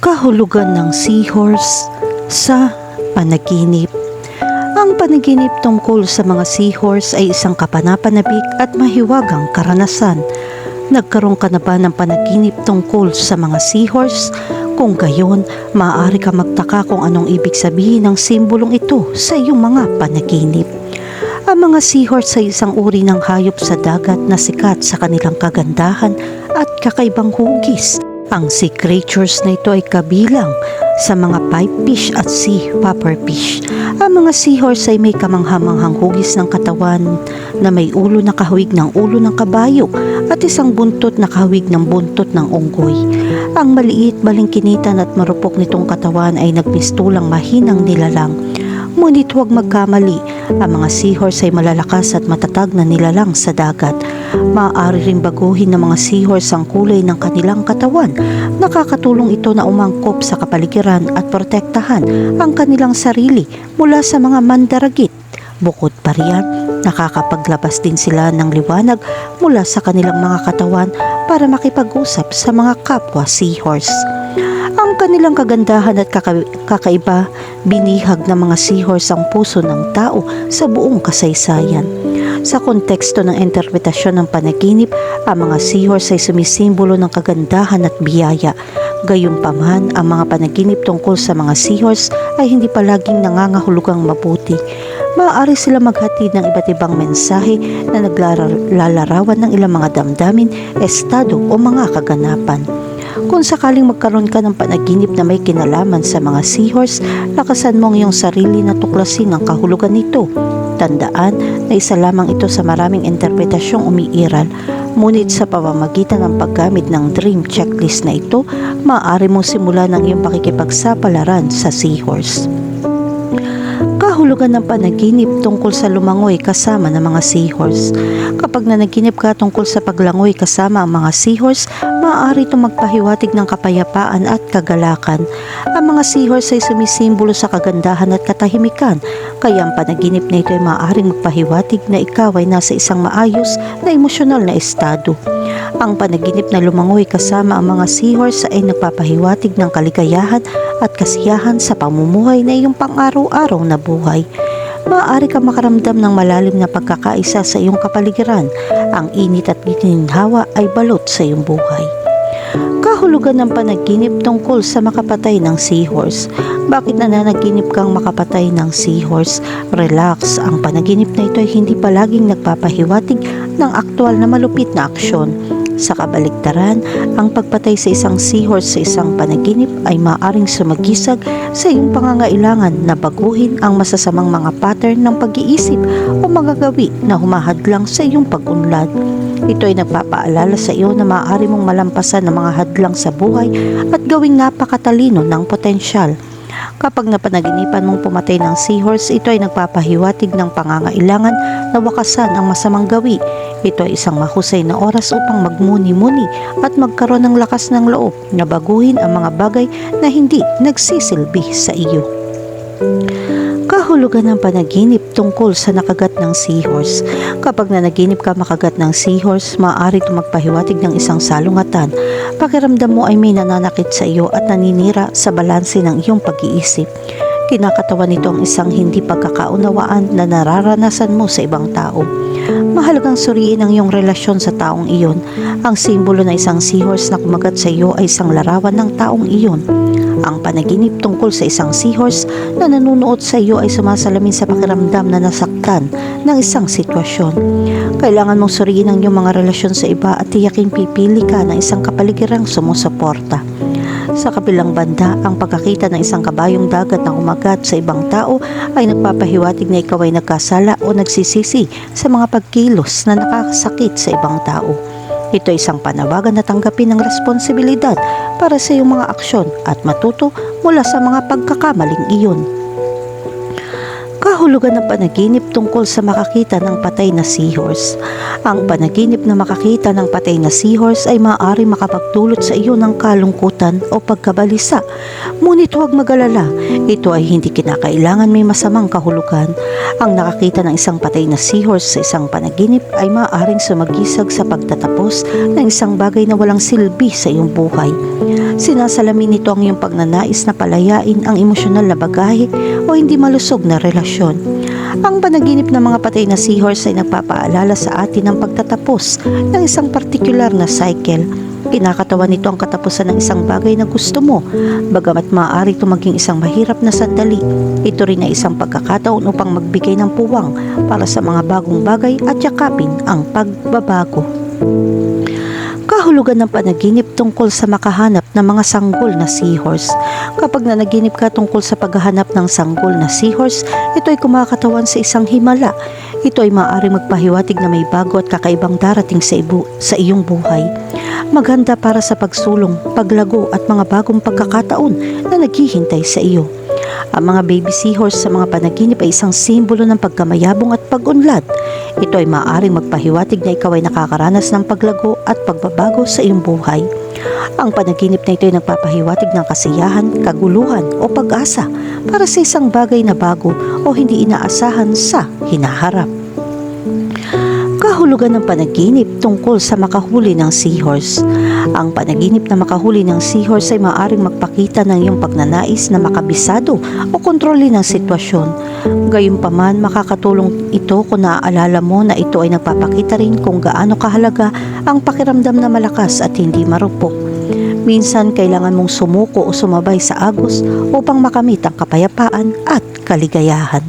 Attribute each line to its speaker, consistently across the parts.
Speaker 1: Kahulugan ng seahorse sa panaginip. Ang panaginip tungkol sa mga seahorse ay isang kapanapanabik at mahiwagang karanasan. Nagkaroon ka na ba ng panaginip tungkol sa mga seahorse? Kung gayon, maaari ka magtaka kung anong ibig sabihin ng simbolong ito sa iyong mga panaginip. Ang mga seahorse ay isang uri ng hayop sa dagat na sikat sa kanilang kagandahan at kakaibang hugis. Ang sea creatures na ito ay kabilang sa mga pipefish at sea pufferfish. Ang mga seahorse ay may kamanghamanghang hugis ng katawan na may ulo na kahawig ng ulo ng kabayo at isang buntot na kahawig ng buntot ng unggoy. Ang maliit, balingkinitan at marupok nitong katawan ay nagpistulang mahinang nilalang. Ngunit huwag magkamali, ang mga seahorse ay malalakas at matatag na nilalang sa dagat. Maaari ring baguhin ng mga seahorse ang kulay ng kanilang katawan. Nakakatulong ito na umangkop sa kapaligiran at protektahan ang kanilang sarili mula sa mga mandaragit. Bukod pa riyan, nakakapaglabas din sila ng liwanag mula sa kanilang mga katawan para makipag-usap sa mga kapwa seahorse. Ang kanilang kagandahan at kaka- kakaiba, binihag ng mga seahorse ang puso ng tao sa buong kasaysayan. Sa konteksto ng interpretasyon ng panaginip, ang mga seahorse ay sumisimbolo ng kagandahan at biyaya. Gayunpaman, ang mga panaginip tungkol sa mga seahorse ay hindi palaging nangangahulugang mabuti. Maaari sila maghatid ng iba't ibang mensahe na naglalarawan ng ilang mga damdamin, estado o mga kaganapan. Kung sakaling magkaroon ka ng panaginip na may kinalaman sa mga seahorse, lakasan mo ang iyong sarili na tuklasin ang kahulugan nito. Tandaan na isa lamang ito sa maraming interpretasyong umiiral, ngunit sa pamamagitan ng paggamit ng dream checklist na ito, maaari mong simulan ang iyong pakikipagsapalaran sa seahorse kahulugan ng panaginip tungkol sa lumangoy kasama ng mga seahorse. Kapag nanaginip ka tungkol sa paglangoy kasama ang mga seahorse, maaari itong magpahiwatig ng kapayapaan at kagalakan. Ang mga seahorse ay sumisimbolo sa kagandahan at katahimikan, kaya ang panaginip na ito ay maaaring magpahiwatig na ikaw ay nasa isang maayos na emosyonal na estado. Ang panaginip na lumangoy kasama ang mga seahorse ay nagpapahiwatig ng kaligayahan at kasiyahan sa pamumuhay na iyong pang-araw-araw na buhay. Maaari ka makaramdam ng malalim na pagkakaisa sa iyong kapaligiran. Ang init at gininhawa ay balot sa iyong buhay. Kahulugan ng panaginip tungkol sa makapatay ng seahorse. Bakit nananaginip kang makapatay ng seahorse? Relax, ang panaginip na ito ay hindi palaging nagpapahiwatig ng aktwal na malupit na aksyon. Sa kabaligtaran, ang pagpatay sa isang seahorse sa isang panaginip ay maaring sumagisag sa iyong pangangailangan na baguhin ang masasamang mga pattern ng pag-iisip o mga gawi na humahadlang sa iyong pag-unlad. Ito ay nagpapaalala sa iyo na maaari mong malampasan ng mga hadlang sa buhay at gawing napakatalino ng potensyal. Kapag napanaginipan mong pumatay ng seahorse, ito ay nagpapahiwatig ng pangangailangan na wakasan ang masamang gawi. Ito ay isang mahusay na oras upang magmuni-muni at magkaroon ng lakas ng loob na baguhin ang mga bagay na hindi nagsisilbi sa iyo. Kahulugan ng panaginip tungkol sa nakagat ng seahorse. Kapag nanaginip ka makagat ng seahorse, maaari ito magpahiwatig ng isang salungatan. Pakiramdam mo ay may nananakit sa iyo at naninira sa balanse ng iyong pag-iisip. Kinakatawan nito ang isang hindi pagkakaunawaan na nararanasan mo sa ibang tao. Mahalagang suriin ang iyong relasyon sa taong iyon. Ang simbolo ng isang seahorse na kumagat sa iyo ay isang larawan ng taong iyon. Ang panaginip tungkol sa isang seahorse na nanunood sa iyo ay sumasalamin sa pakiramdam na nasaktan ng isang sitwasyon. Kailangan mong suriin ang iyong mga relasyon sa iba at tiyaking pipili ka ng isang kapaligirang sumusuporta. Sa kabilang banda, ang pagkakita ng isang kabayong dagat na umagat sa ibang tao ay nagpapahiwatig na ikaw ay nagkasala o nagsisisi sa mga pagkilos na nakakasakit sa ibang tao. Ito ay isang panawagan na tanggapin ng responsibilidad para sa iyong mga aksyon at matuto mula sa mga pagkakamaling iyon. Kahulugan ng panaginip tungkol sa makakita ng patay na seahorse. Ang panaginip na makakita ng patay na seahorse ay maaari makapagdulot sa iyo ng kalungkutan o pagkabalisa. Ngunit huwag magalala, ito ay hindi kinakailangan may masamang kahulugan. Ang nakakita ng isang patay na seahorse sa isang panaginip ay maaaring sumagisag sa pagtatapos ng isang bagay na walang silbi sa iyong buhay. Sinasalamin nito ang iyong pagnanais na palayain ang emosyonal na bagahe o hindi malusog na relasyon. Ang panaginip ng mga patay na seahorse ay nagpapaalala sa atin ng pagtatapos ng isang partikular na cycle. Kinakatawan nito ang katapusan ng isang bagay na gusto mo, bagamat maaari ito maging isang mahirap na sandali. Ito rin ay isang pagkakataon upang magbigay ng puwang para sa mga bagong bagay at yakapin ang pagbabago. Kahulugan ng panaginip tungkol sa makahanap ng mga sanggol na seahorse. Kapag nanaginip ka tungkol sa paghahanap ng sanggol na seahorse, ito ay kumakatawan sa isang himala. Ito ay maaaring magpahiwatig na may bago at kakaibang darating sa, ibu- sa iyong buhay. Maghanda para sa pagsulong, paglago at mga bagong pagkakataon na naghihintay sa iyo. Ang mga baby seahorse sa mga panaginip ay isang simbolo ng pagkamayabong at pag-unlad. Ito ay maaaring magpahiwatig na ikaw ay nakakaranas ng paglago at pagbabago sa iyong buhay. Ang panaginip na ito ay nagpapahiwatig ng kasiyahan, kaguluhan o pag-asa para sa isang bagay na bago o hindi inaasahan sa hinaharap. Kahulugan ng panaginip tungkol sa makahuli ng seahorse. Ang panaginip na makahuli ng seahorse ay maaaring magpakita ng iyong pagnanais na makabisado o kontrolin ng sitwasyon. Gayunpaman, makakatulong ito kung naaalala mo na ito ay nagpapakita rin kung gaano kahalaga ang pakiramdam na malakas at hindi marupok. Minsan, kailangan mong sumuko o sumabay sa agos upang makamit ang kapayapaan at kaligayahan.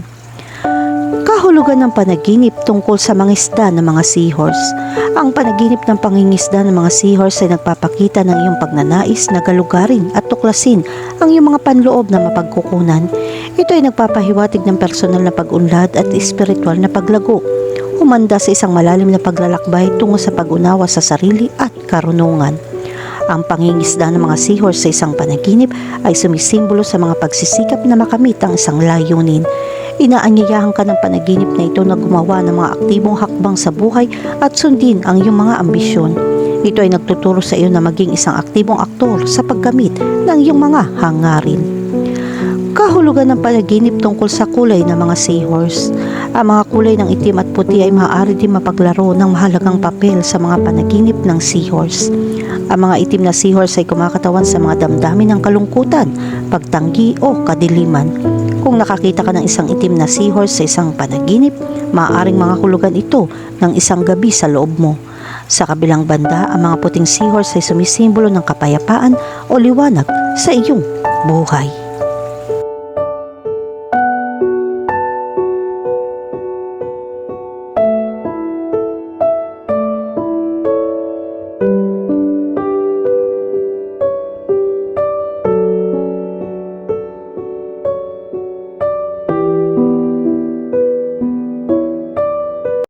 Speaker 1: Kahulugan ng panaginip tungkol sa mangisda ng mga seahorse. Ang panaginip ng pangingisda ng mga seahorse ay nagpapakita ng iyong pagnanais na galugarin at tuklasin ang iyong mga panloob na mapagkukunan. Ito ay nagpapahiwatig ng personal na pag-unlad at espiritual na paglago. Humanda sa isang malalim na paglalakbay tungo sa pag-unawa sa sarili at karunungan. Ang pangingisda ng mga seahorse sa isang panaginip ay sumisimbolo sa mga pagsisikap na makamit ang isang layunin. Inaanyayahan ka ng panaginip na ito na gumawa ng mga aktibong hakbang sa buhay at sundin ang iyong mga ambisyon. Ito ay nagtuturo sa iyo na maging isang aktibong aktor sa paggamit ng iyong mga hangarin. Kahulugan ng panaginip tungkol sa kulay ng mga seahorse. Ang mga kulay ng itim at puti ay maaari din mapaglaro ng mahalagang papel sa mga panaginip ng seahorse. Ang mga itim na seahorse ay kumakatawan sa mga damdamin ng kalungkutan, pagtanggi o kadiliman. Kung nakakita ka ng isang itim na seahorse sa isang panaginip, maaaring mga hulugan ito ng isang gabi sa loob mo. Sa kabilang banda, ang mga puting seahorse ay sumisimbolo ng kapayapaan o liwanag sa iyong buhay.